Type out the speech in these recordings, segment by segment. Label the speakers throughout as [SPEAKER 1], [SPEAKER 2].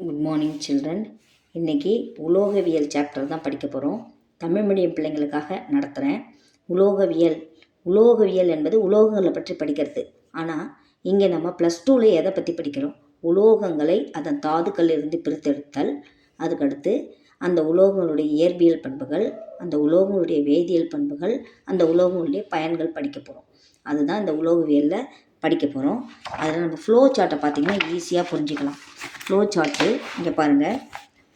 [SPEAKER 1] Good morning children இன்றைக்கி உலோகவியல் chapter தான் படிக்க போகிறோம் தமிழ் மீடியம் பிள்ளைங்களுக்காக நடத்துகிறேன் உலோகவியல். உலோகவியல் என்பது உலோகங்களை பற்றி படிக்கிறது. ஆனால் இங்கே நம்ம ப்ளஸ் டூவில் எதை பற்றி படிக்கிறோம்? உலோகங்களை அதன் தாதுக்களிலிருந்து பிரித்தெடுத்தல். அதுக்கடுத்து அந்த உலோகங்களுடைய இயற்பியல் பண்புகள் அந்த உலோகங்களுடைய வேதியியல் பண்புகள் அந்த உலோகங்களுடைய பயன்கள் படிக்க போகிறோம் அதுதான் இந்த உலோகவியலில் படிக்க போகிறோம் அதில் நம்ம ஃப்ளோ சார்ட்டை பார்த்திங்கன்னா ஈஸியாக புரிஞ்சுக்கலாம். ஃப்ளோ சார்ட்டு இங்கே பாருங்கள்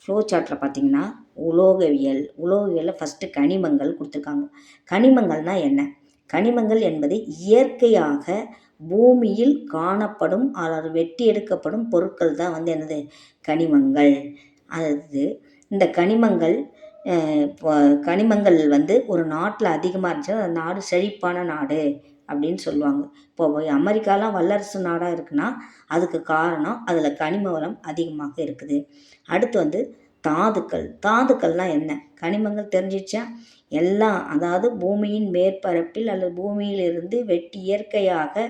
[SPEAKER 1] ஃப்ளோ சார்ட்டில் பார்த்தீங்கன்னா உலோகவியல் உலோகவியலில் ஃபஸ்ட்டு கனிமங்கள் கொடுத்துருக்காங்க. கனிமங்கள்னால் என்ன? கனிமங்கள் என்பது இயற்கையாக பூமியில் காணப்படும் அல்லது வெட்டி எடுக்கப்படும் பொருட்கள் தான் வந்து என்னது? கனிமங்கள். அதாவது இந்த கனிமங்கள் இப்போ கனிமங்கள் வந்து ஒரு நாட்டில் அதிகமாக இருந்துச்சுன்னா அந்த நாடு செழிப்பான நாடு அப்படின்னு சொல்லுவாங்க. இப்போ அமெரிக்காலாம் வல்லரசு நாடாக இருக்குன்னா அதுக்கு காரணம் அதில் கனிம வளம் அதிகமாக இருக்குது. அடுத்து வந்து தாதுக்கள். தாதுக்கள்னால் என்ன? கனிமங்கள் தெரிஞ்சிச்சா எல்லாம் அதாவது பூமியின் மேற்பரப்பில் அல்லது பூமியிலிருந்து வெட்டி இயற்கையாக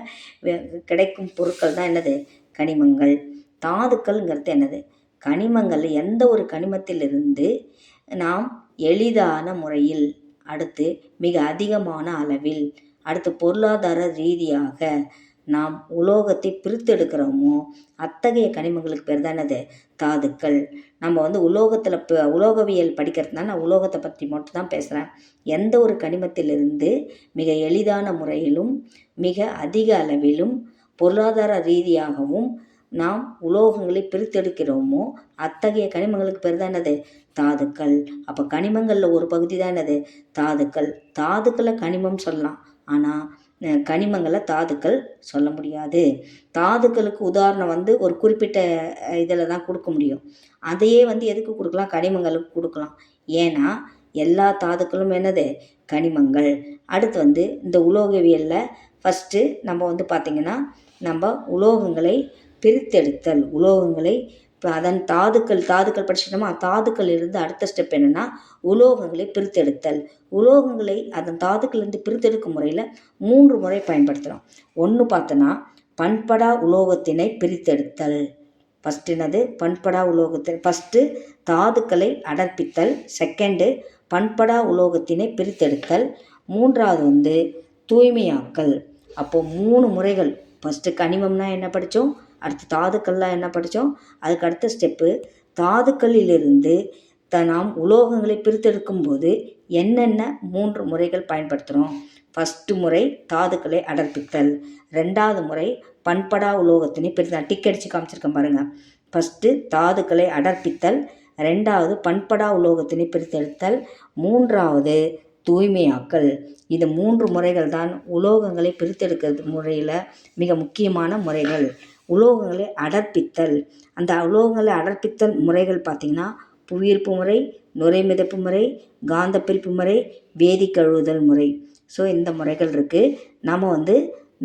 [SPEAKER 1] கிடைக்கும் பொருட்கள் தான் என்னது? கனிமங்கள். தாதுக்கள்ங்கிறது என்னது? கனிமங்கள் எந்த ஒரு கனிமத்திலிருந்து நாம் எளிதான முறையில் அடுத்து மிக அதிகமான அளவில் அடுத்து பொருளாதார ரீதியாக நாம் உலோகத்தை பிரித்தெடுக்கிறோமோ அத்தகைய கனிமங்களுக்கு பேர் தான் தாதுக்கள். நம்ம வந்து உலோகத்தில் இப்போ உலோகவியல் படிக்கிறதுனால நான் உலோகத்தை பற்றி மட்டும் தான் பேசுகிறேன் எந்த ஒரு கனிமத்திலிருந்து மிக எளிதான முறையிலும் மிக அதிக அளவிலும் பொருளாதார ரீதியாகவும் நாம் உலோகங்களை பிரித்தெடுக்கிறோமோ அத்தகைய கனிமங்களுக்கு பேர் தான் என்னது? தாதுக்கள். அப்போ கனிமங்களில் ஒரு பகுதி தான் என்னது? தாதுக்கள். தாதுக்களை கனிமம் சொல்லலாம். ஆனால் கனிமங்களை தாதுக்கள் சொல்ல முடியாது. தாதுக்களுக்கு உதாரணம் வந்து ஒரு குறிப்பிட்ட இதில் தான் கொடுக்க முடியும். அதையே வந்து எதுக்கு கொடுக்கலாம்? கனிமங்களுக்கு கொடுக்கலாம். ஏன்னா எல்லா தாதுக்களும் என்னது? கனிமங்கள். அடுத்து வந்து இந்த உலோகவியலில் ஃபஸ்ட்டு நம்ம வந்து பார்த்திங்கன்னா நம்ம உலோகங்களை பிரித்தெடுத்தல் உலோகங்களை இப்போ அதன் தாதுக்கள் தாதுக்கள் படிச்சிட்டோமா? தாதுக்கள் இருந்து அடுத்த ஸ்டெப் என்னென்னா உலோகங்களை பிரித்தெடுத்தல். உலோகங்களை அதன் தாதுக்கள்லேருந்து பிரித்தெடுக்கும் முறையில் மூன்று முறை பயன்படுத்துகிறோம் ஒன்று பார்த்தோன்னா பண்படா உலோகத்தினை பிரித்தெடுத்தல். ஃபஸ்ட்டு என்னது? பண்படா உலோகத்தை ஃபஸ்ட்டு தாதுக்களை அடர்ப்பித்தல். செகண்டு பண்படா உலோகத்தினை பிரித்தெடுத்தல். மூன்றாவது வந்து தூய்மையாக்கல். அப்போது மூணு முறைகள். ஃபஸ்ட்டு கனிமம்னா என்ன படித்தோம் அடுத்து தாதுக்கள்லாம் என்ன படித்தோம்? அதுக்கு அடுத்த ஸ்டெப்பு தாதுக்களிலிருந்து த நாம் உலோகங்களை பிரித்தெடுக்கும் போது என்னென்ன மூன்று முறைகள் பயன்படுத்துகிறோம்? ஃபஸ்ட்டு முறை தாதுக்களை அடர்ப்பித்தல். ரெண்டாவது முறை பண்படா உலோகத்தினை பிரித்து டிக் அடித்து காமிச்சிருக்கேன் பாருங்கள் ஃபஸ்ட்டு தாதுக்களை அடர்ப்பித்தல். ரெண்டாவது பண்படா உலோகத்தினை பிரித்தெடுத்தல். மூன்றாவது தூய்மையாக்கல். இது மூன்று முறைகள் தான் உலோகங்களை பிரித்தெடுக்கிறது முறையில் மிக முக்கியமான முறைகள். உலோகங்களை அடர்ப்பித்தல். அந்த உலோகங்களை அடர்ப்பித்தல் முறைகள் பார்த்திங்கன்னா புவியீர்ப்பு முறை நுரை மிதப்பு முறை காந்த பிரிப்பு முறை வேதி கழுவுதல் முறை. ஸோ இந்த முறைகள் இருக்குது நம்ம வந்து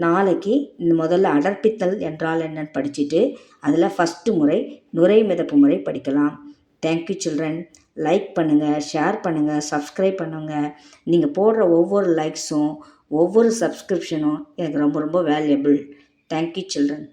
[SPEAKER 1] நாளைக்கு இந்த முதல்ல அடர்ப்பித்தல் என்றால் என்னன்னு படிச்சுட்டு அதில் ஃபஸ்ட்டு முறை நுரை மிதப்பு முறை படிக்கலாம். தேங்க்யூ சில்ட்ரன் லைக் பண்ணுங்கள் ஷேர் பண்ணுங்கள் சப்ஸ்கிரைப் பண்ணுங்கள் நீங்கள் போடுற ஒவ்வொரு லைக்ஸும் ஒவ்வொரு சப்ஸ்கிரிப்ஷனும் எனக்கு ரொம்ப ரொம்ப வேல்யூபிள் தேங்க்யூ சில்ட்ரன்